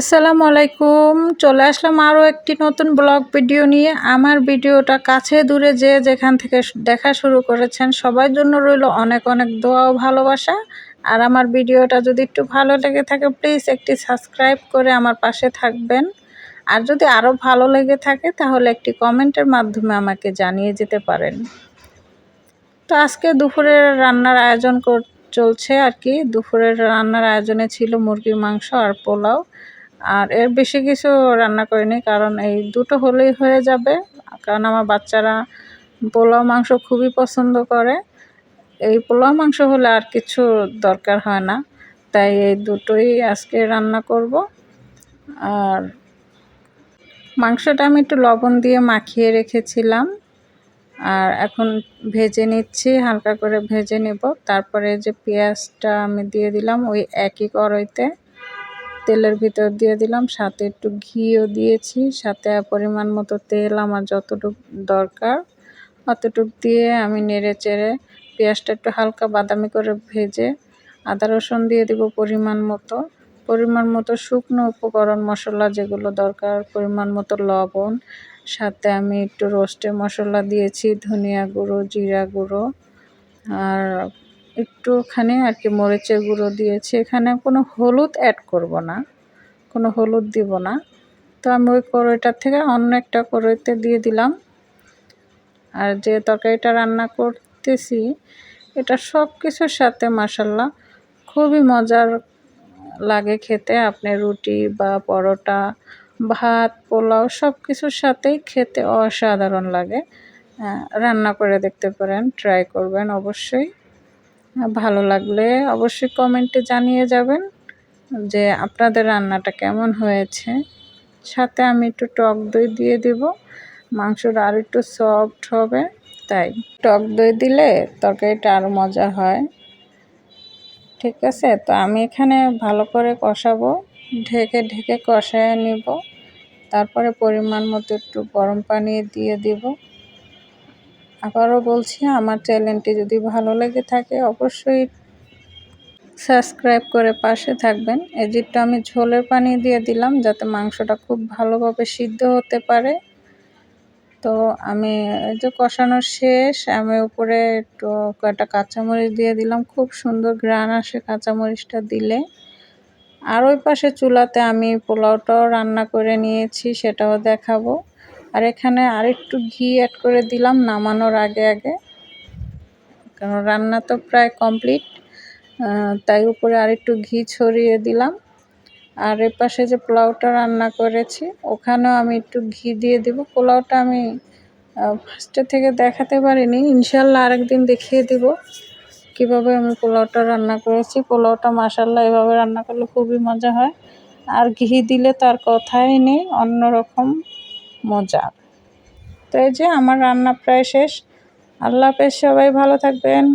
আসসালামু আলাইকুম। চলে আসলাম আরও একটি নতুন ব্লগ ভিডিও নিয়ে। আমার ভিডিওটা কাছে দূরে যে যেখান থেকে দেখা শুরু করেছেন, সবার জন্য রইল অনেক অনেক দোয়া ও ভালোবাসা। আর আমার ভিডিওটা যদি একটু ভালো লেগে থাকে, প্লিজ একটি সাবস্ক্রাইব করে আমার পাশে থাকবেন। আর যদি আরও ভালো লেগে থাকে, তাহলে একটি কমেন্টের মাধ্যমে আমাকে জানিয়ে যেতে পারেন। তো আজকে দুপুরের রান্নার আয়োজন কর চলছে আর কি। দুপুরের রান্নার আয়োজনে ছিল মুরগির মাংস আর পোলাও। আর এর বেশি কিছু রান্না করিনি, কারণ এই দুটো হলেই হয়ে যাবে। কারণ আমার বাচ্চারা পোলাও মাংস খুবই পছন্দ করে। এই পোলাও মাংস হলে আর কিছু দরকার হয় না। তাই এই দুটোই আজকে রান্না করব। আর মাংসটা আমি একটু লবণ দিয়ে মাখিয়ে রেখেছিলাম। আর এখন ভেজে নিচ্ছি, হালকা করে ভেজে নেব। তারপরে যে পেঁয়াজটা আমি দিয়ে দিলাম, ওই একই কড়াইতে। তেলের ভিতর দিয়ে দিলাম, সাথে একটু ঘিও দিয়েছি, সাথে পরিমাণ মতো তেল আমার যতটুকু দরকার, অতটুক দিয়ে আমি নেড়ে চেড়ে পেঁয়াজটা একটু হালকা বাদামি করে ভেজে আদা রসুন দিয়ে দিব পরিমাণ মতো। পরিমাণ মতো শুকনো উপকরণ মশলা যেগুলো দরকার, পরিমাণ মতো লবণ, সাথে আমি একটু রোস্টে মশলা দিয়েছি, ধনিয়া গুঁড়ো, জিরা গুঁড়ো, আর একটুখানি আর কি মরিচের গুঁড়ো দিয়েছি। এখানে কোনো হলুদ অ্যাড করব না, কোনো হলুদ দিব না। তো আমি ওই কড়াইটার থেকে অন্য একটা কড়াইতে দিয়ে দিলাম। আর যে তরকারিটা রান্না করতেছি, এটা সব কিছুর সাথে মাসাল্লাহ খুবই মজার লাগে খেতে। আপনি রুটি বা পরোটা, ভাত, পোলাও সব কিছুর সাথেই খেতে অসাধারণ লাগে। রান্না করে দেখতে পারেন ট্রাই করবেন অবশ্যই। ভালো লাগলে অবশ্যই কমেন্টে জানিয়ে যাবেন যে আপনাদের রান্নাটা কেমন হয়েছে। সাথে আমি একটু টক দই দিয়ে দিব। মাংসটা আর একটু সফট হবে, তাই টক দই দিলে তরকারিটা আরও মজা হয়। ঠিক আছে? তো আমি এখানে ভালো করে কষাবো, ঢেকে ঢেকে কষায় নিব। তারপরে পরিমাণ মতো একটু গরম পানি দিয়ে দিব। আবারও বলছি, আমার চ্যানেলটি যদি ভালো লেগে থাকে, অবশ্যই সাবস্ক্রাইব করে পাশে থাকবেন। এজিটটা আমি ঝোলের পানি দিয়ে দিলাম, যাতে মাংসটা খুব ভালোভাবে সিদ্ধ হতে পারে। তো আমি যে কষানো শেষ, আমি উপরে একটু কয়েকটা কাঁচামরিচ দিয়ে দিলাম। খুব সুন্দর গ্রান আসে কাঁচামরিচটা দিলে। আর ওই পাশে চুলাতে আমি পোলাওটাও রান্না করে নিয়েছি, সেটাও দেখাবো। আর এখানে আরেকটু ঘি অ্যাড করে দিলাম নামানোর আগে আগে। কারণ রান্না তো প্রায় কমপ্লিট তাই উপরে আরেকটু ঘি ছড়িয়ে দিলাম। আর এ পাশে যে পোলাওটা রান্না করেছি, ওখানেও আমি একটু ঘি দিয়ে দিব। পোলাওটা আমি ফার্স্টে থেকে দেখাতে পারিনি ইনশাল্লাহ আরেকদিন দেখিয়ে দিব কীভাবে আমি পোলাওটা রান্না করেছি। পোলাওটা মাসাল্লাহ এভাবে রান্না করলে খুবই মজা হয়। আর ঘি দিলে তার কথাই নেই, অন্যরকম মজা। তো এই যে আমার রান্না প্রায় শেষ। আল্লাহ হাফেজ সবাই ভালো থাকবেন।